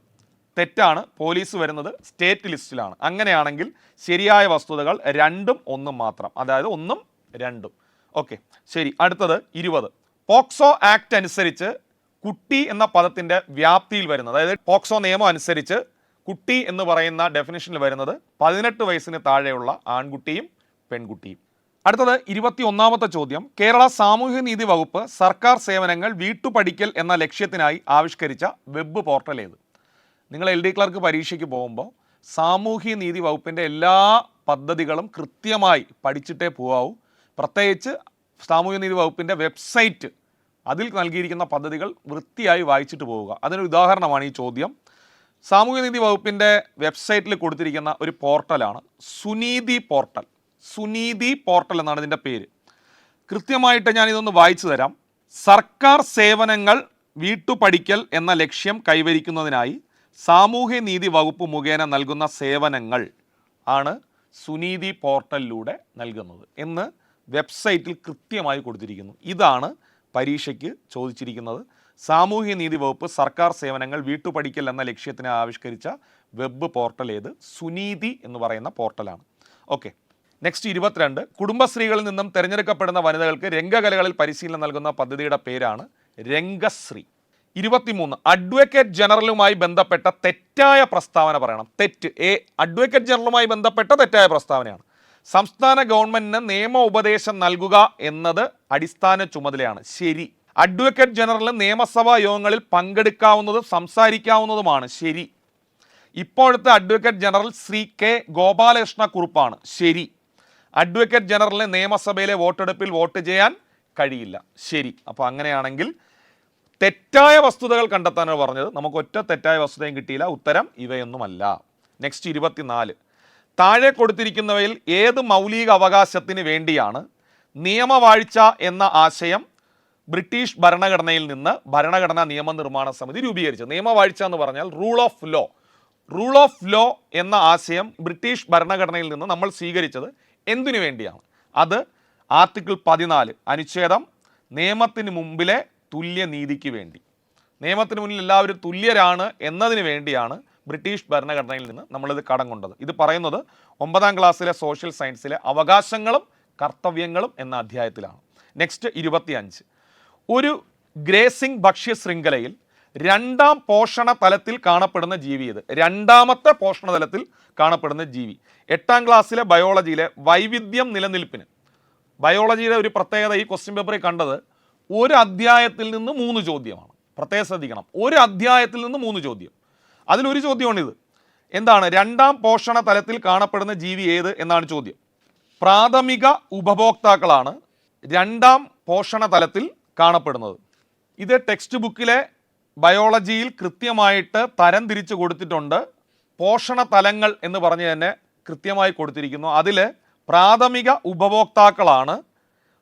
തെറ്റാണ്. പോലീസ് വരുന്നത് സ്റ്റേറ്റ് ലിസ്റ്റിലാണ്. അങ്ങനെയാണെങ്കിൽ ശരിയായ വസ്തുതകൾ രണ്ടും ഒന്നും മാത്രം. അതായത് ഒന്നും രണ്ടും. ഓക്കെ. ശരി. അടുത്തത് ഇരുപത്. പോക്സോ ആക്ട് അനുസരിച്ച് കുട്ടി എന്ന പദത്തിന്റെ വ്യാപ്തിയിൽ വരുന്നത്. അതായത് പോക്സോ നിയമം അനുസരിച്ച് കുട്ടി എന്ന് പറയുന്ന ഡെഫിനിഷനിൽ വരുന്നത് പതിനെട്ട് വയസ്സിന് താഴെയുള്ള ആൺകുട്ടിയും പെൺകുട്ടിയും. അടുത്തത് ഇരുപത്തി ഒന്നാമത്തെ ചോദ്യം. കേരള സാമൂഹ്യനീതി വകുപ്പ് സർക്കാർ സേവനങ്ങൾ വീട്ടുപടിക്കൽ എന്ന ലക്ഷ്യത്തിനായി ആവിഷ്കരിച്ച വെബ് പോർട്ടൽ ഏത്? നിങ്ങൾ എൽ ഡി ക്ലർക്ക് പരീക്ഷയ്ക്ക് പോകുമ്പോൾ സാമൂഹ്യ നീതി വകുപ്പിന്റെ എല്ലാ പദ്ധതികളും കൃത്യമായി പഠിച്ചിട്ടേ പോകാവൂ പ്രത്യേകിച്ച് സാമൂഹ്യ നീതി വകുപ്പിന്റെ വെബ്സൈറ്റ് അതിൽ നൽകിയിരിക്കുന്ന പദ്ധതികൾ വൃത്തിയായി വായിച്ചിട്ട് പോവുക. അതിനൊരു ഉദാഹരണമാണ് ഈ ചോദ്യം. സാമൂഹ്യനീതി വകുപ്പിന്റെ വെബ്സൈറ്റിൽ കൊടുത്തിരിക്കുന്ന ഒരു പോർട്ടലാണ് സുനീതി പോർട്ടൽ. സുനീതി പോർട്ടൽ എന്നാണ് ഇതിന്റെ പേര്. കൃത്യമായിട്ട് ഞാൻ ഇതൊന്ന് വായിച്ചു തരാം. സർക്കാർ സേവനങ്ങൾ വീട്ടുപടിക്കൽ എന്ന ലക്ഷ്യം കൈവരിക്കുന്നതിനായി സാമൂഹ്യനീതി വകുപ്പ് മുഖേന നൽകുന്ന സേവനങ്ങൾ ആണ് സുനീതി പോർട്ടലിലൂടെ നൽകുന്നത് എന്ന് വെബ്സൈറ്റിൽ കൃത്യമായി കൊടുത്തിരിക്കുന്നു. ഇതാണ് പരീക്ഷയ്ക്ക് ചോദിച്ചിരിക്കുന്നത്. സാമൂഹ്യനീതി വകുപ്പ് സർക്കാർ സേവനങ്ങൾ വീട്ടുപടിക്കൽ എന്ന ലക്ഷ്യത്തിന് ആവിഷ്കരിച്ച വെബ് പോർട്ടൽ ഏത്? സുനീതി എന്ന് പറയുന്ന പോർട്ടലാണ്. ഓക്കെ. നെക്സ്റ്റ് ഇരുപത്തിരണ്ട് കുടുംബശ്രീകളിൽ നിന്നും തിരഞ്ഞെടുക്കപ്പെടുന്ന വനിതകൾക്ക് രംഗകലകളിൽ പരിശീലനം നൽകുന്ന പദ്ധതിയുടെ പേരാണ് രംഗശ്രീ. ഇരുപത്തിമൂന്ന് അഡ്വക്കേറ്റ് ജനറലുമായി ബന്ധപ്പെട്ട തെറ്റായ പ്രസ്താവന പറയണം. തെറ്റ് എ അഡ്വക്കേറ്റ് ജനറലുമായി ബന്ധപ്പെട്ട തെറ്റായ പ്രസ്താവനയാണ്. സംസ്ഥാന ഗവൺമെന്റിന് നിയമ ഉപദേശം നൽകുക എന്നത് അടിസ്ഥാന ചുമതലയാണ്. ശരി. അഡ്വക്കേറ്റ് ജനറൽ നിയമസഭാ യോഗങ്ങളിൽ പങ്കെടുക്കാവുന്നതും സംസാരിക്കാവുന്നതുമാണ്. ശരി. ഇപ്പോഴത്തെ advocate general Shri K Gopalakrishna കുറുപ്പാണ്. ശരി. അഡ്വക്കേറ്റ് ജനറലിന് നിയമസഭയിലെ വോട്ടെടുപ്പിൽ വോട്ട് ചെയ്യാൻ കഴിയില്ല. ശരി. അപ്പോൾ അങ്ങനെയാണെങ്കിൽ തെറ്റായ വസ്തുതകൾ കണ്ടെത്താനാണ് പറഞ്ഞത്. നമുക്ക് ഒറ്റ തെറ്റായ വസ്തുതയും കിട്ടിയില്ല. ഉത്തരം ഇവയൊന്നുമല്ല. നെക്സ്റ്റ് ഇരുപത്തിനാല്. താഴെ കൊടുത്തിരിക്കുന്നവയിൽ ഏത് മൗലിക അവകാശത്തിന് വേണ്ടിയാണ് നിയമവാഴ്ച എന്ന ആശയം ബ്രിട്ടീഷ് ഭരണഘടനയിൽ നിന്ന് ഭരണഘടനാ നിയമനിർമ്മാണ സമിതി രൂപീകരിച്ചത്? നിയമവാഴ്ച എന്ന് പറഞ്ഞാൽ rule of law rule of law എന്ന ആശയം ബ്രിട്ടീഷ് ഭരണഘടനയിൽ നിന്ന് നമ്മൾ സ്വീകരിച്ചത് എന്തിനു വേണ്ടിയാണ്? അത് ആർട്ടിക്കിൾ പതിനാല് അനുച്ഛേദം നിയമത്തിന് മുമ്പിലെ തുല്യനീതിക്ക് വേണ്ടി. നിയമത്തിന് മുന്നിൽ എല്ലാവരും തുല്യരാണ് എന്നതിന് വേണ്ടിയാണ് ബ്രിട്ടീഷ് ഭരണഘടനയിൽ നിന്ന് നമ്മളിത് കടം കൊണ്ടത്. ഇത് പറയുന്നത് ഒമ്പതാം ക്ലാസ്സിലെ സോഷ്യൽ സയൻസിലെ അവകാശങ്ങളും കർത്തവ്യങ്ങളും എന്ന അധ്യായത്തിലാണ്. നെക്സ്റ്റ് ഇരുപത്തിയഞ്ച്. ഒരു ഗ്രേസിംഗ് ഭക്ഷ്യ ശൃംഖലയിൽ രണ്ടാം പോഷണ തലത്തിൽ കാണപ്പെടുന്ന ജീവി ഇത് രണ്ടാമത്തെ പോഷണ തലത്തിൽ കാണപ്പെടുന്ന ജീവി. എട്ടാം ക്ലാസ്സിലെ ബയോളജിയിലെ വൈവിധ്യം നിലനിൽപ്പിന്. ബയോളജിയുടെ ഒരു പ്രത്യേകത ഈ ക്വസ്റ്റ്യൻ പേപ്പറിൽ കണ്ടത് ഒരു അധ്യായത്തിൽ നിന്ന് മൂന്ന് ചോദ്യമാണ്. പ്രത്യേകം ശ്രദ്ധിക്കണം. ഒരു അധ്യായത്തിൽ നിന്ന് മൂന്ന് ചോദ്യം. അതിലൊരു ചോദ്യമാണിത് എന്താണ്? രണ്ടാം പോഷണ തലത്തിൽ കാണപ്പെടുന്ന ജീവി ഏത് എന്നാണ് ചോദ്യം. പ്രാഥമിക ഉപഭോക്താക്കളാണ് രണ്ടാം പോഷണ തലത്തിൽ കാണപ്പെടുന്നത്. ഇത് ടെക്സ്റ്റ് ബുക്കിലെ ബയോളജിയിൽ കൃത്യമായിട്ട് തരം തിരിച്ചു കൊടുത്തിട്ടുണ്ട്. പോഷണ തലങ്ങൾ എന്ന് പറഞ്ഞ് തന്നെ കൃത്യമായി കൊടുത്തിരിക്കുന്നു. അതിൽ പ്രാഥമിക ഉപഭോക്താക്കളാണ്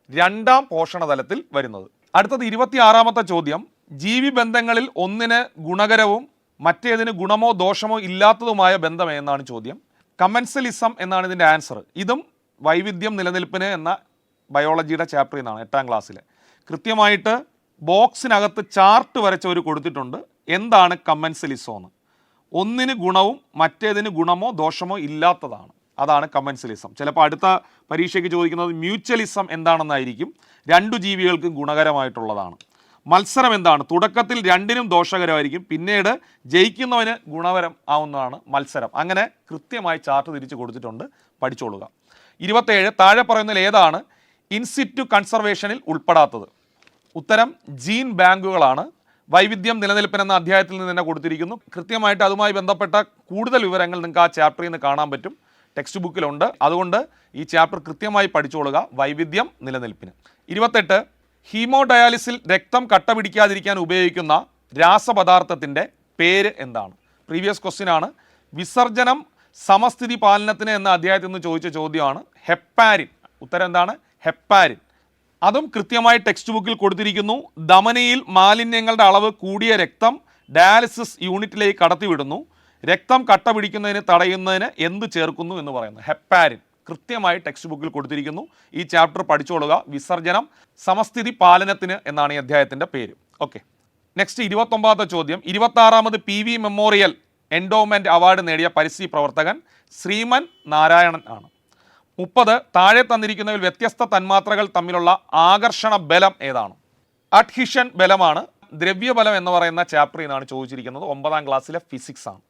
രണ്ടാം പോഷണ തലത്തിൽ വരുന്നത്. അടുത്തത് ഇരുപത്തിയാറാമത്തെ ചോദ്യം. ജീവി ബന്ധങ്ങളിൽ ഒന്നിന് ഗുണകരവും മറ്റേതിന് ഗുണമോ ദോഷമോ ഇല്ലാത്തതുമായ ബന്ധം എന്നാണ് ചോദ്യം. കമൻസലിസം എന്നാണ് ഇതിന്റെ ആൻസർ. ഇതും വൈവിധ്യം നിലനിൽപ്പിന് എന്ന ബയോളജിയുടെ ചാപ്റ്ററിൽ നിന്നാണ് എട്ടാം ക്ലാസ്സിൽ കൃത്യമായിട്ട് ബോക്സിനകത്ത് ചാർട്ട് വരച്ച് അവർ കൊടുത്തിട്ടുണ്ട്. എന്താണ് കമ്മൻസലിസോന്ന്? ഒന്നിന് ഗുണവും മറ്റേതിന് ഗുണമോ ദോഷമോ ഇല്ലാത്തതാണ്. അതാണ് കമൻസലിസം ചിലപ്പോൾ അടുത്ത പരീക്ഷയ്ക്ക് ചോദിക്കുന്നത് മ്യൂച്വലിസം എന്താണെന്നായിരിക്കും. രണ്ടു ജീവികൾക്കും ഗുണകരമായിട്ടുള്ളതാണ്. മത്സരം എന്താണ്? തുടക്കത്തിൽ രണ്ടിനും ദോഷകരമായിരിക്കും. പിന്നീട് ജയിക്കുന്നവന് ഗുണകരം ആവുന്നതാണ് മത്സരം. അങ്ങനെ കൃത്യമായി ചാർട്ട് തിരിച്ചു കൊടുത്തിട്ടുണ്ട്. പഠിച്ചോളുക. ഇരുപത്തേഴ് താഴെ പറയുന്നതിൽ ഏതാണ്? ഇൻസിറ്റു കൺസർവേഷനിൽ ഉൾപ്പെടാത്തത്. ഉത്തരം ജീൻ ബാങ്കുകളാണ്. വൈവിധ്യം നിലനിൽപ്പൻ എന്ന അധ്യായത്തിൽ നിന്ന് തന്നെ കൊടുത്തിരിക്കുന്നു. കൃത്യമായിട്ട് അതുമായി ബന്ധപ്പെട്ട കൂടുതൽ വിവരങ്ങൾ നിങ്ങൾക്ക് ആ ചാപ്റ്ററിൽ നിന്ന് കാണാൻ പറ്റും. ടെക്സ്റ്റ് ബുക്കിലുണ്ട്. അതുകൊണ്ട് ഈ ചാപ്റ്റർ കൃത്യമായി പഠിച്ചുകൊള്ളുക വൈവിധ്യം നിലനിൽപ്പിന്. ഇരുപത്തെട്ട്. ഹീമോഡയാലിസിൽ രക്തം കട്ട പിടിക്കാതിരിക്കാൻ ഉപയോഗിക്കുന്ന രാസപദാർത്ഥത്തിന്റെ പേര് എന്താണ്? പ്രീവിയസ് ക്വസ്റ്റ്യൻ ആണ്. വിസർജനം സമസ്ഥിതി പാലനത്തിന് എന്ന അധ്യായത്തിൽ നിന്ന് ചോദിച്ച ചോദ്യമാണ്. ഹെപ്പാരിൻ. ഉത്തരം എന്താണ്? ഹെപ്പാരിൻ. അതും കൃത്യമായി ടെക്സ്റ്റ് ബുക്കിൽ കൊടുത്തിരിക്കുന്നു. ധമനിയിൽ മാലിന്യങ്ങളുടെ അളവ് കൂടിയ രക്തം ഡയാലിസിസ് യൂണിറ്റിലേക്ക് കടത്തിവിടുന്നു. രക്തം കട്ട പിടിക്കുന്നതിന് തടയുന്നതിന് എന്ത് ചേർക്കുന്നു എന്ന് പറയുന്നു. ഹെപ്പാരിൻ കൃത്യമായി ടെക്സ്റ്റ് ബുക്കിൽ കൊടുത്തിരിക്കുന്നു. ഈ ചാപ്റ്റർ പഠിച്ചുകൊള്ളുക വിസർജനം സമസ്ഥിതി പാലനത്തിന് എന്നാണ് ഈ അധ്യായത്തിന്റെ പേര്. ഓക്കെ. നെക്സ്റ്റ് ഇരുപത്തൊമ്പതാമത്തെ ചോദ്യം. ഇരുപത്താറാമത് P V memorial endowment award നേടിയ പരിസ്ഥിതി പ്രവർത്തകൻ ശ്രീമൻ നാരായണൻ ആണ്. മുപ്പത് താഴെ തന്നിരിക്കുന്നതിൽ വ്യത്യസ്ത തന്മാത്രകൾ തമ്മിലുള്ള ആകർഷണ ബലം ഏതാണ്? അഡ്ഹിഷൻ ബലമാണ് ദ്രവ്യബലം എന്ന് പറയുന്ന ചാപ്റ്ററിൽ നിന്നാണ് ചോദിച്ചിരിക്കുന്നത് ഒമ്പതാം ക്ലാസ്സിലെ ഫിസിക്സ് ആണ്.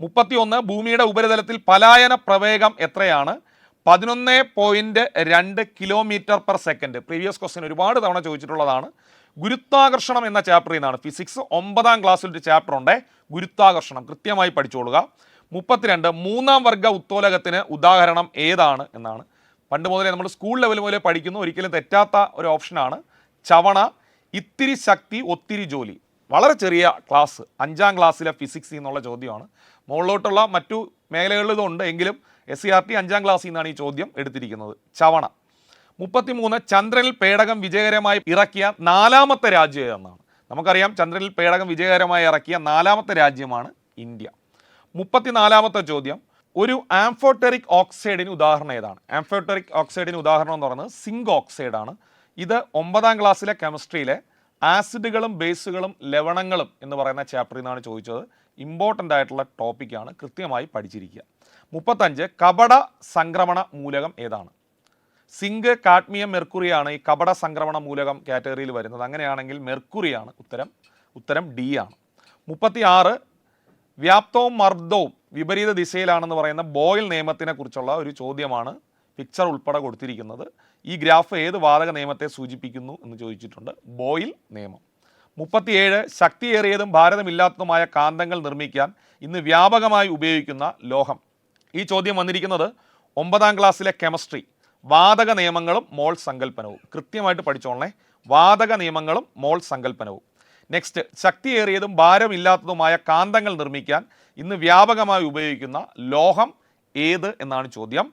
മുപ്പത്തി ഒന്ന് ഭൂമിയുടെ ഉപരിതലത്തിൽ പലായന പ്രവേഗം എത്രയാണ്? പതിനൊന്ന് പോയിന്റ് രണ്ട് kilometre per second previous question ഒരുപാട് തവണ ചോദിച്ചിട്ടുള്ളതാണ്. ഗുരുത്വാകർഷണം എന്ന ചാപ്റ്ററിൽ നിന്നാണ് ഫിസിക്സ് ഒമ്പതാം ക്ലാസ്സിൽ ഒരു ചാപ്റ്റർ ഉണ്ട്. ഗുരുത്വാകർഷണം. കൃത്യമായി പഠിച്ചോളുക. മുപ്പത്തിരണ്ട് മൂന്നാം വർഗ ഉത്തോലകത്തിന് ഉദാഹരണം ഏതാണ് എന്നാണ്. പണ്ട് മുതലേ നമ്മൾ സ്കൂൾ ലെവൽ മുതലേ പഠിക്കുന്നു. ഒരിക്കലും തെറ്റാത്ത ഒരു ഓപ്ഷനാണ് ചവണ ഇത്തിരി ശക്തി ഒത്തിരി ജോലി. വളരെ ചെറിയ ക്ലാസ് അഞ്ചാം ക്ലാസ്സിലെ ഫിസിക്സ് എന്നുള്ള ചോദ്യമാണ്. മുകളിലോട്ടുള്ള മറ്റു മേഖലകളിലും ഉണ്ട്. എങ്കിലും എസ് സി ആർ ടി അഞ്ചാം ക്ലാസ്സിൽ നിന്നാണ് ഈ ചോദ്യം എടുത്തിരിക്കുന്നത്. ചവണ. മുപ്പത്തിമൂന്ന് ചന്ദ്രനിൽ പേടകം വിജയകരമായി ഇറക്കിയ നാലാമത്തെ രാജ്യം എന്നാണ് നമുക്കറിയാം ചന്ദ്രനിൽ പേടകം വിജയകരമായി ഇറക്കിയ നാലാമത്തെ രാജ്യമാണ് ഇന്ത്യ. മുപ്പത്തിനാലാമത്തെ ചോദ്യം. ഒരു ആംഫോട്ടെറിക് ഓക്സൈഡിന് ഉദാഹരണം ഏതാണ്? ആംഫോട്ടെറിക് ഓക്സൈഡിന് ഉദാഹരണം എന്ന് പറയുന്നത് സിങ്ക് ഓക്സൈഡാണ്. ഇത് ഒമ്പതാം ക്ലാസ്സിലെ കെമിസ്ട്രിയിലെ ആസിഡുകളും ബേസുകളും ലവണങ്ങളും എന്ന് പറയുന്ന ചാപ്റ്ററിൽ നിന്നാണ് ചോദിച്ചത്. ഇമ്പോർട്ടന്റ് ആയിട്ടുള്ള ടോപ്പിക്കാണ് കൃത്യമായി പഠിച്ചിരിക്കുക. മുപ്പത്തഞ്ച് കപട സംക്രമണ മൂലകം ഏതാണ്? സിങ്ക് കാഡ്മിയം മെർക്കുറിയാണ് ഈ കപട സംക്രമണ മൂലകം കാറ്റഗറിയിൽ വരുന്നത്. അങ്ങനെയാണെങ്കിൽ മെർക്കുറിയാണ് ഉത്തരം. ഉത്തരം ഡി ആണ്. മുപ്പത്തി ആറ് വ്യാപ്തവും മർദ്ദവും വിപരീത ദിശയിലാണെന്ന് പറയുന്ന ബോയിൽ നിയമത്തിനെ കുറിച്ചുള്ള ഒരു ചോദ്യമാണ് പിക്ചർ ഉൾപ്പെടെ കൊടുത്തിരിക്കുന്നത്. ഈ ഗ്രാഫ് ഏത് വാതക നിയമത്തെ സൂചിപ്പിക്കുന്നു എന്ന് ചോദിച്ചിട്ടുണ്ട്. ബോയിൽ നിയമം. മുപ്പത്തിയേഴ് ശക്തിയേറിയതും ഭാരതമില്ലാത്തതുമായ കാന്തങ്ങൾ നിർമ്മിക്കാൻ ഇന്ന് വ്യാപകമായി ഉപയോഗിക്കുന്ന ലോഹം. ഈ ചോദ്യം വന്നിരിക്കുന്നത് ഒമ്പതാം ക്ലാസ്സിലെ കെമിസ്ട്രി വാതക നിയമങ്ങളും മോൾ സങ്കല്പനവും കൃത്യമായിട്ട് പഠിച്ചോളണേ. വാതക നിയമങ്ങളും മോൾ സങ്കല്പനവും നെക്സ്റ്റ് ശക്തിയേറിയതും ഭാരമില്ലാത്തതുമായ കാന്തങ്ങൾ നിർമ്മിക്കാൻ ഇന്ന് വ്യാപകമായി ഉപയോഗിക്കുന്ന ലോഹം ഏത് എന്നാണ് ചോദ്യം.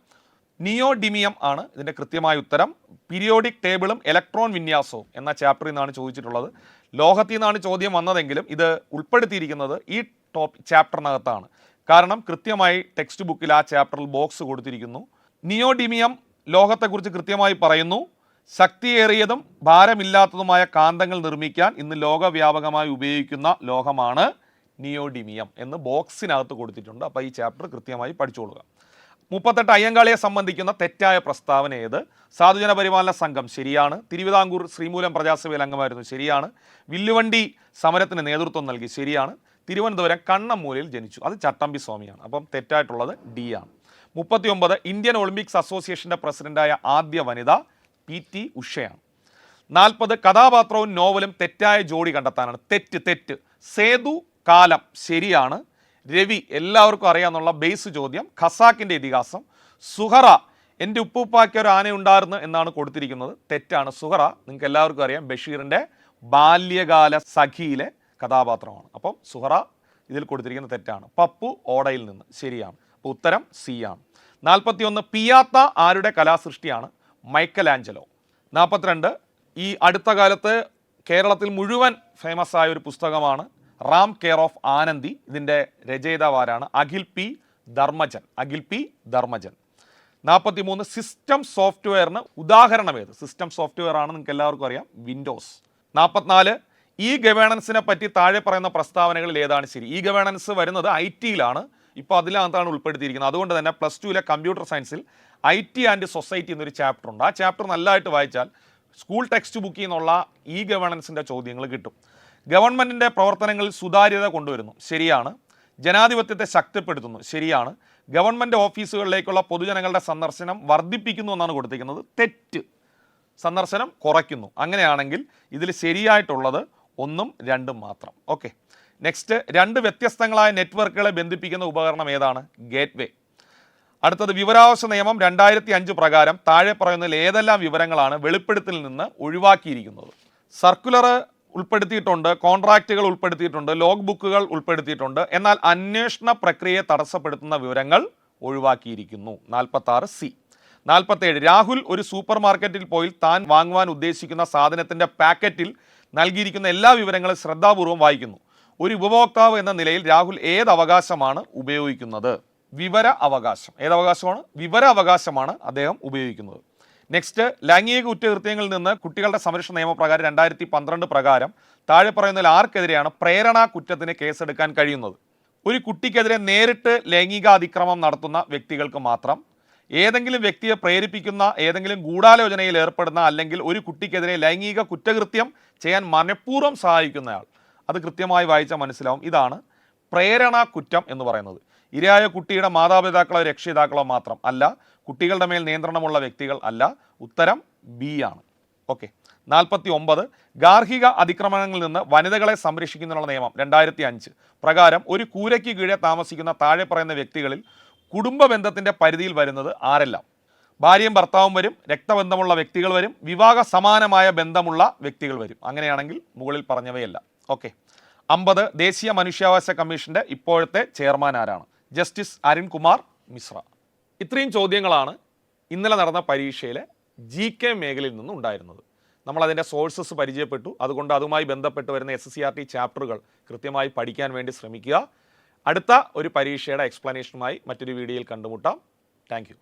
നിയോഡിമിയം ആണ് ഇതിന്റെ കൃത്യമായ ഉത്തരം. പീരിയോഡിക് ടേബിളും ഇലക്ട്രോൺ വിന്യാസവും എന്ന ചാപ്റ്ററിൽ നിന്നാണ് ചോദിച്ചിട്ടുള്ളത്. ലോഹത്തിൽ നിന്നാണ് ചോദ്യം വന്നതെങ്കിലും ഇത് ഉൾപ്പെടുത്തിയിരിക്കുന്നത് ഈ ടോപ്പ് ചാപ്റ്ററിനകത്താണ്. കാരണം കൃത്യമായി ടെക്സ്റ്റ് ബുക്കിൽ ആ ചാപ്റ്ററിൽ ബോക്സ് കൊടുത്തിരിക്കുന്നു. നിയോഡിമിയം ലോഹത്തെക്കുറിച്ച് കൃത്യമായി പറയുന്നു. ശക്തിയേറിയതും ഭാരമില്ലാത്തതുമായ കാന്തങ്ങൾ നിർമ്മിക്കാൻ ഇന്ന് ലോകവ്യാപകമായി ഉപയോഗിക്കുന്ന ലോഹമാണ് നിയോഡിമിയം എന്ന് ബോക്സിനകത്ത് കൊടുത്തിട്ടുണ്ട്. അപ്പോൾ ഈ ചാപ്റ്റർ കൃത്യമായി പഠിച്ചോളുക. മുപ്പത്തെട്ട് അയ്യങ്കാളിയെ സംബന്ധിക്കുന്ന തെറ്റായ പ്രസ്താവന ഏത്? സാധുജന പരിപാലന സംഘം ശരിയാണ്. തിരുവിതാംകൂർ ശ്രീമൂലം പ്രജാസഭയിൽ അംഗമായിരുന്നു ശരിയാണ്. വില്ലുവണ്ടി സമരത്തിന് നേതൃത്വം നൽകി ശരിയാണ്. തിരുവനന്തപുരം കണ്ണമ്മൂലയിൽ ജനിച്ചു. അത് ചട്ടമ്പി സ്വാമിയാണ്. അപ്പം തെറ്റായിട്ടുള്ളത് ഡി ആണ്. മുപ്പത്തിയൊമ്പത് ഇന്ത്യൻ ഒളിമ്പിക്സ് അസോസിയേഷന്റെ പ്രസിഡന്റായ ആദ്യ വനിത പി ടി ഉഷയാണ്. നാൽപ്പത് കഥാപാത്രവും നോവലും തെറ്റായ ജോഡി കണ്ടെത്താനാണ്. തെറ്റ് തെറ്റ്. സേതു കാലം ശരിയാണ്. രവി എല്ലാവർക്കും അറിയാമെന്നുള്ള ബേസ് ചോദ്യം. ഖസാക്കിന്റെ ഇതിഹാസം. സുഹറ എന്റെ ഉപ്പുപ്പാക്കിയ ഒരു ആനയുണ്ടായിരുന്നു എന്നാണ് കൊടുത്തിരിക്കുന്നത്. തെറ്റാണ്. സുഹറ നിങ്ങൾക്ക് എല്ലാവർക്കും അറിയാം ബഷീറിന്റെ ബാല്യകാല സഖിയിലെ കഥാപാത്രമാണ്. അപ്പം സുഹറ ഇതിൽ കൊടുത്തിരിക്കുന്ന തെറ്റാണ്. പപ്പു ഓടയിൽ നിന്ന് ശരിയാണ്. അപ്പോൾ ഉത്തരം സി ആണ്. നാൽപ്പത്തിയൊന്ന് പിയാത്ത ആരുടെ കലാസൃഷ്ടിയാണ്? മൈക്കൽ ആഞ്ചലോ നാൽപ്പത്തിരണ്ട് ഈ അടുത്ത കാലത്ത് കേരളത്തിൽ മുഴുവൻ ഫേമസ് ആയ ഒരു പുസ്തകമാണ് റാം കെയർ ഓഫ് ആനന്ദി. ഇതിന്റെ രചയിതാവാരാണ് അഖിൽ പി ധർമ്മജൻ. അഖിൽ പി ധർമ്മജൻ. നാൽപ്പത്തി മൂന്ന് സിസ്റ്റം സോഫ്റ്റ്വെയറിന് ഉദാഹരണം ഏത്? സിസ്റ്റം സോഫ്റ്റ്വെയർ ആണ് നിങ്ങൾക്ക് എല്ലാവർക്കും അറിയാം വിൻഡോസ് നാൽപ്പത്തിനാല് ഇ ഗവേണൻസിനെ പറ്റി താഴെ പറയുന്ന പ്രസ്താവനകളിൽ ഏതാണ് ശരി? ഇ ഗവേണൻസ് വരുന്നത് ഐ ടിയിലാണ് ഇപ്പോൾ അതിലകത്താണ് ഉൾപ്പെടുത്തിയിരിക്കുന്നത്. അതുകൊണ്ട് തന്നെ പ്ലസ് ടുവിലെ കമ്പ്യൂട്ടർ സയൻസിൽ ഐ ടി ആൻഡ് സൊസൈറ്റി എന്നൊരു ചാപ്റ്റർ ഉണ്ട്. ആ ചാപ്റ്റർ നല്ലതായിട്ട് വായിച്ചാൽ സ്കൂൾ ടെക്സ്റ്റ് ബുക്കിൽ നിന്നുള്ള ഈ ഗവേണൻസിന്റെ ചോദ്യങ്ങൾ കിട്ടും. ഗവൺമെന്റിന്റെ പ്രവർത്തനങ്ങളിൽ സുതാര്യത കൊണ്ടുവരുന്നു. ശരിയാണ്. ജനാധിപത്യത്തെ ശക്തിപ്പെടുത്തുന്നു. ശരിയാണ്. ഗവൺമെന്റ് ഓഫീസുകളിലേക്കുള്ള പൊതുജനങ്ങളുടെ സന്ദർശനം വർദ്ധിപ്പിക്കുന്നു എന്നാണ് കൊടുത്തിരിക്കുന്നത്. തെറ്റ്. സന്ദർശനം കുറയ്ക്കുന്നു. അങ്ങനെയാണെങ്കിൽ ഇതിൽ ശരിയായിട്ടുള്ളത് ഒന്നും രണ്ടും മാത്രം. ഓക്കെ. നെക്സ്റ്റ് രണ്ട് വ്യത്യസ്തങ്ങളായ നെറ്റ്വർക്കുകളെ ബന്ധിപ്പിക്കുന്ന ഉപകരണം ഏതാണ്? ഗേറ്റ്വേ. അടുത്തത് വിവരാവകാശ നിയമം രണ്ടായിരത്തി അഞ്ച് പ്രകാരം താഴെ പറയുന്നതിൽ ഏതെല്ലാം വിവരങ്ങളാണ് വെളിപ്പെടുത്തലിൽ നിന്ന് ഒഴിവാക്കിയിരിക്കുന്നത്? സർക്കുലർ ഉൾപ്പെടുത്തിയിട്ടുണ്ട് കോൺട്രാക്റ്റുകൾ ഉൾപ്പെടുത്തിയിട്ടുണ്ട് ലോഗ് ബുക്കുകൾ ഉൾപ്പെടുത്തിയിട്ടുണ്ട്. എന്നാൽ അന്വേഷണ പ്രക്രിയയെ തടസ്സപ്പെടുത്തുന്ന വിവരങ്ങൾ ഒഴിവാക്കിയിരിക്കുന്നു. നാൽപ്പത്തി സി. നാൽപ്പത്തേഴ് രാഹുൽ ഒരു സൂപ്പർ മാർക്കറ്റിൽ പോയി താൻ വാങ്ങുവാൻ ഉദ്ദേശിക്കുന്ന സാധനത്തിന്റെ പാക്കറ്റിൽ നൽകിയിരിക്കുന്ന എല്ലാ വിവരങ്ങളും ശ്രദ്ധാപൂർവം വായിക്കുന്നു. ഒരു ഉപഭോക്താവ് എന്ന നിലയിൽ രാഹുൽ ഏത് അവകാശമാണ് ഉപയോഗിക്കുന്നത്? വിവര അവകാശം. ഏതവകാശമാണ് വിവര അവകാശമാണ് അദ്ദേഹം ഉപയോഗിക്കുന്നത്. നെക്സ്റ്റ് ലൈംഗിക കുറ്റകൃത്യങ്ങളിൽ നിന്ന് കുട്ടികളുടെ സംരക്ഷണ നിയമപ്രകാരം രണ്ടായിരത്തി പന്ത്രണ്ട് പ്രകാരം താഴെ പറയുന്നതിൽ ആർക്കെതിരെയാണ് പ്രേരണാ കുറ്റത്തിന് കേസെടുക്കാൻ കഴിയുന്നത്? ഒരു കുട്ടിക്കെതിരെ നേരിട്ട് ലൈംഗിക അതിക്രമം നടത്തുന്ന വ്യക്തികൾക്ക് മാത്രം ഏതെങ്കിലും വ്യക്തിയെ പ്രേരിപ്പിക്കുന്ന ഏതെങ്കിലും ഗൂഢാലോചനയിൽ ഏർപ്പെടുന്ന അല്ലെങ്കിൽ ഒരു കുട്ടിക്കെതിരെ ലൈംഗിക കുറ്റകൃത്യം ചെയ്യാൻ മനഃപൂർവം സഹായിക്കുന്നയാൾ. അത് കൃത്യമായി വായിച്ചാൽ മനസ്സിലാവും. ഇതാണ് പ്രേരണാ കുറ്റം എന്ന് പറയുന്നത്. ഇരയായ കുട്ടിയുടെ മാതാപിതാക്കളോ രക്ഷിതാക്കളോ മാത്രം അല്ല കുട്ടികളുടെ മേൽ നിയന്ത്രണമുള്ള വ്യക്തികൾ അല്ല ഉത്തരം ബി ആണ്. ഓക്കെ. നാൽപ്പത്തി ഒമ്പത് ഗാർഹിക അതിക്രമണങ്ങളിൽ നിന്ന് വനിതകളെ സംരക്ഷിക്കുന്നതിനുള്ള നിയമം രണ്ടായിരത്തി അഞ്ച് പ്രകാരം ഒരു കൂരയ്ക്ക് കീഴെ താമസിക്കുന്ന താഴെ പറയുന്ന വ്യക്തികളിൽ കുടുംബ ബന്ധത്തിന്റെ പരിധിയിൽ വരുന്നത് ആരെല്ലാം? ഭാര്യയും ഭർത്താവും വരും രക്തബന്ധമുള്ള വ്യക്തികൾ വരും വിവാഹ സമാനമായ ബന്ധമുള്ള വ്യക്തികൾ വരും. അങ്ങനെയാണെങ്കിൽ മുകളിൽ പറഞ്ഞവയല്ല. ഓക്കെ. അമ്പത് ദേശീയ മനുഷ്യാവകാശ കമ്മീഷന്റെ ഇപ്പോഴത്തെ ചെയർമാൻ ആരാണ്? ജസ്റ്റിസ് അരുൺകുമാർ മിശ്ര. ഇത്രയും ചോദ്യങ്ങളാണ് ഇന്നലെ നടന്ന പരീക്ഷയിലെ ജി കെ മേഖലയിൽ നിന്നും ഉണ്ടായിരുന്നത്. നമ്മളതിന്റെ സോഴ്സസ് പരിചയപ്പെട്ടു. അതുകൊണ്ട് അതുമായി ബന്ധപ്പെട്ട് വരുന്ന എസ് സി ആർ ടി ചാപ്റ്ററുകൾ കൃത്യമായി പഠിക്കാൻ വേണ്ടി ശ്രമിക്കുക. അടുത്ത ഒരു പരീക്ഷയുടെ എക്സ്പ്ലനേഷനുമായി മറ്റൊരു വീഡിയോയിൽ കണ്ടുമുട്ടാം. താങ്ക്